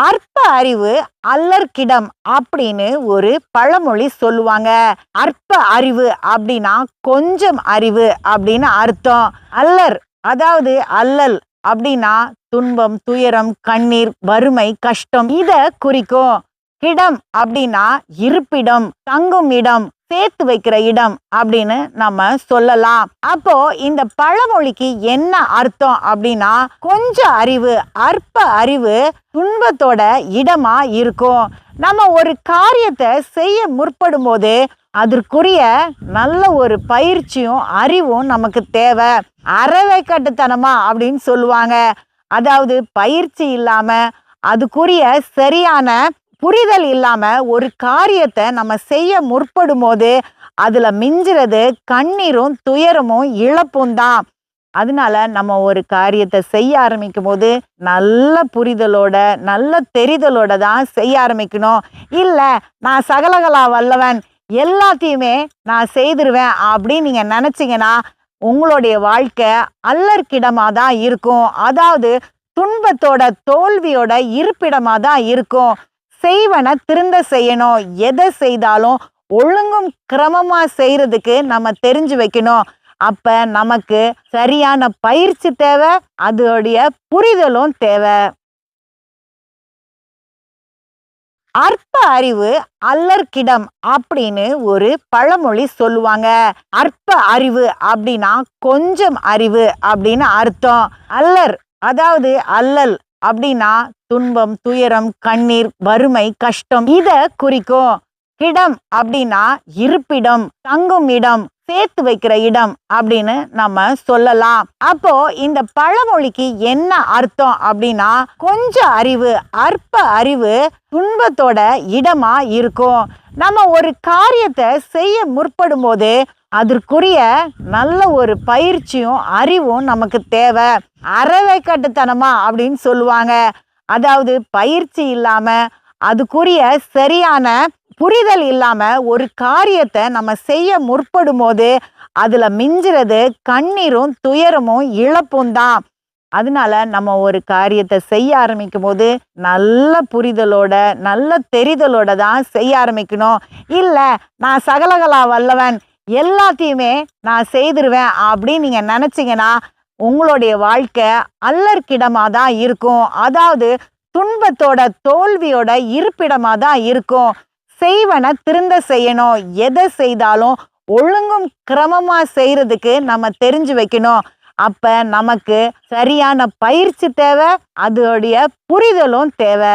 அற்ப அறிவு அல்லற்கிடம் அப்படின்னு ஒரு பழமொழி சொல்லுவாங்க. அற்ப அறிவு அப்படின்னா கொஞ்சம் அறிவு அப்படின்னு அர்த்தம். அல்லர் அதாவது அல்லல் அப்படின்னா துன்பம் துயரம் கண்ணீர் வறுமை கஷ்டம் இத குறிக்கும். கிடம் அப்படின்னா இருப்பிடம் தங்கும் இடம் சேர்த்து வைக்கிற இடம் அப்படின்னு நம்ம சொல்லலாம். அப்போ இந்த பழமொழிக்கு என்ன அர்த்தம் அப்படின்னா கொஞ்சம் அறிவு அற்ப அறிவு துன்பத்தோட இடமா இருக்கும். நம்ம ஒரு காரியத்தை செய்ய முற்படும் போது அதற்குரிய நல்ல ஒரு பயிற்சியும் அறிவும் நமக்கு தேவை. அறவை கட்டுத்தனமா அப்படின்னு சொல்லுவாங்க. அதாவது பயிற்சி இல்லாம அதுக்குரிய சரியான புரிதல் இல்லாமல் ஒரு காரியத்தை நம்ம செய்ய முற்படும் போது அதில் மிஞ்சுறது கண்ணீரும் துயரமும் இழப்பும் தான். அதனால நம்ம ஒரு காரியத்தை செய்ய ஆரம்பிக்கும் போது நல்ல புரிதலோட நல்ல தெரிதலோட தான் செய்ய ஆரம்பிக்கணும். இல்லை நான் சகலகலா வல்லவன் எல்லாத்தையுமே நான் செய்திருவேன் அப்படின்னு நீங்கள் நினச்சிங்கன்னா உங்களுடைய வாழ்க்கை அல்லற்கிடமாக தான் இருக்கும். அதாவது துன்பத்தோட தோல்வியோட இருப்பிடமாக தான் இருக்கும். செய்வன திருந்த செய்யணும். எதை செய்தாலும் ஒழுங்கும் கிரமமா செய்யறதுக்கு நம்ம தெரிஞ்சு வைக்கணும். அப்ப நமக்கு சரியான பயிற்சி தேவை அதோடைய புரிதலும் தேவை. அற்ப அறிவு அல்லற்கிடம் அப்படின்னு ஒரு பழமொழி சொல்லுவாங்க. அற்ப அறிவு அப்படின்னா கொஞ்சம் அறிவு அப்படின்னு அர்த்தம். அல்லர் அதாவது அல்லல் அப்படின்னா துன்பம் துயரம் கண்ணீர் வறுமை கஷ்டம் இத குறிக்கும். கிடம் அப்படின்னா இருப்பிடம் தங்கும் இடம் சேர்த்து வைக்கிற இடம் அப்படின்னு நம்ம சொல்லலாம். அப்போ இந்த பழமொழிக்கு என்ன அர்த்தம் அப்படின்னா கொஞ்சம் அறிவு அற்ப அறிவு துன்பத்தோட இடமா இருக்கும். நம்ம ஒரு காரியத்தை செய்ய முற்படும் போது அதற்குரிய நல்ல ஒரு பயிற்சியும் அறிவும் நமக்கு தேவை. அறவை கட்டுத்தனமா அப்படின்னு சொல்லுவாங்க. அதாவது பயிற்சி இல்லாம அதுக்குரிய சரியான புரிதல் இல்லாம ஒரு காரியத்தை நம்ம செய்ய முற்படும் போது அதுல மிஞ்சுறது கண்ணீரும் துயரமும் இழப்பும் தான். அதனால நம்ம ஒரு காரியத்தை செய்ய ஆரம்பிக்கும் போது நல்ல புரிதலோட நல்ல தெரிதலோட தான் செய்ய ஆரம்பிக்கணும். இல்லை நான் சகலகலா வல்லவன் எல்லாத்தையுமே நான் செய்திருவேன் அப்படின்னு நீங்கள் நினச்சிங்கன்னா உங்களுடைய வாழ்க்கை அல்லற்கிடமாக தான் இருக்கும். அதாவது துன்பத்தோட தோல்வியோட இருப்பிடமாக தான் இருக்கும். செய்வன திருந்த செய்யணும். எதை செய்தாலும் ஒழுங்கும் கிரமமாக செய்கிறதுக்கு நம்ம தெரிஞ்சு வைக்கணும். அப்போ நமக்கு சரியான பயிற்சி தேவை அதோடைய புரிதலும் தேவை.